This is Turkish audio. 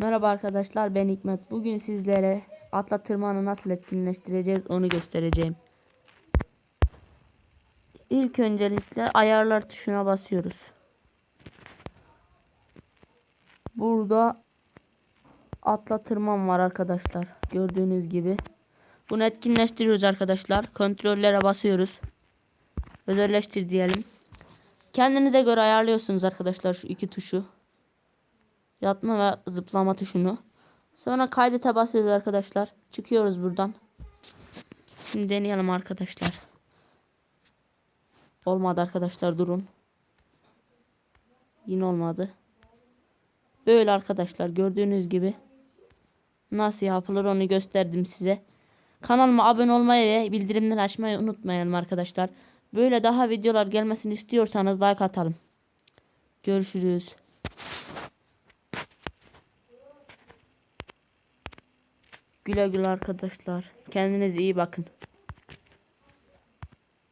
Merhaba arkadaşlar ben Hikmet. Bugün sizlere atla tırmanı nasıl etkinleştireceğiz onu göstereceğim. İlk öncelikle ayarlar tuşuna basıyoruz. Burada atla tırman var arkadaşlar. Gördüğünüz gibi. Bunu etkinleştiriyoruz arkadaşlar. Kontrollere basıyoruz. Özelleştir diyelim. Kendinize göre ayarlıyorsunuz arkadaşlar şu iki tuşu. Yatma ve zıplama tuşunu. Sonra kaydete basıyoruz arkadaşlar. Çıkıyoruz buradan. Şimdi deneyelim arkadaşlar. Olmadı arkadaşlar durun. Yine olmadı. Böyle arkadaşlar gördüğünüz gibi. Nasıl yapılır onu gösterdim size. Kanalıma abone olmayı ve bildirimleri açmayı unutmayalım arkadaşlar. Böyle daha videolar gelmesini istiyorsanız like atalım. Görüşürüz. Güle güle arkadaşlar. Kendinize iyi bakın.